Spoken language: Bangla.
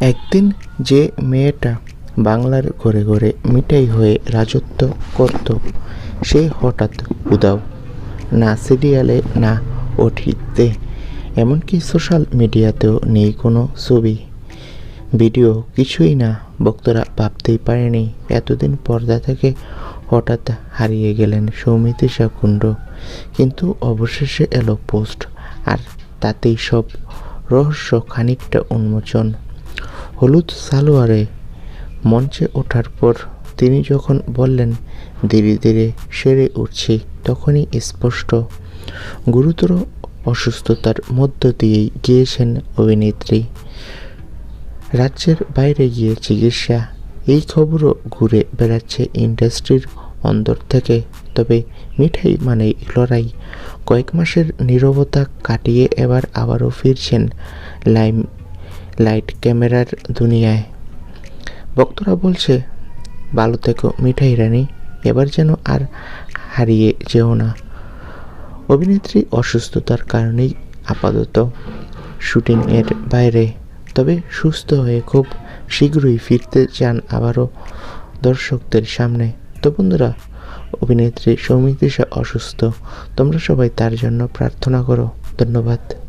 একদিন যে মেয়েটা বাংলার ঘরে ঘরে মিঠাই হয়ে রাজত্ব করত, সে হঠাৎ উদাও। না সিরিয়ালে, না ওটিতে এমনকি সোশ্যাল মিডিয়াতেও নেই কোনো ছবি। ভিডিও কিছুই না, ভক্তরা ভাবতেই পারেনি এতদিন পর্দা থেকে হঠাৎ হারিয়ে গেলেন সৌমিত্রিষা কুণ্ড কিন্তু অবশেষে এলো পোস্ট, আর তাতেই সব রহস্য খানিকটা উন্মোচন। হলুদ সালোয়ারে মঞ্চে ওঠার পর তিনি যখন বললেন, ধীরে ধীরে সেরে উঠছি, তখনই স্পষ্ট গুরুতর অসুস্থতার মধ্য দিয়েই গিয়েছেন অভিনেত্রী। রাজ্যের বাইরে গিয়ে চিকিৎসা, এই খবরও ঘুরে বেড়াচ্ছে ইন্ডাস্ট্রির অন্দর থেকে। তবে মিঠাই মানেই লড়াই। কয়েক মাসের নীরবতা কাটিয়ে এবার আবারও ফিরছেন লাইম লাইট ক্যামেরার দুনিয়ায়। ভক্তরা বলছে, ভালো থেকো মিঠাই রানী, এবার যেন আর হারিয়ে যেও না। অভিনেত্রী অসুস্থতার কারণেই আপাতত শুটিংয়ের বাইরে, তবে সুস্থ হয়ে খুব শীঘ্রই ফিরতে চান আবারও দর্শকদের সামনে। তো বন্ধুরা, অভিনেত্রী সৌমিত্রিষা অসুস্থ, তোমরা সবাই তার জন্য প্রার্থনা করো। ধন্যবাদ।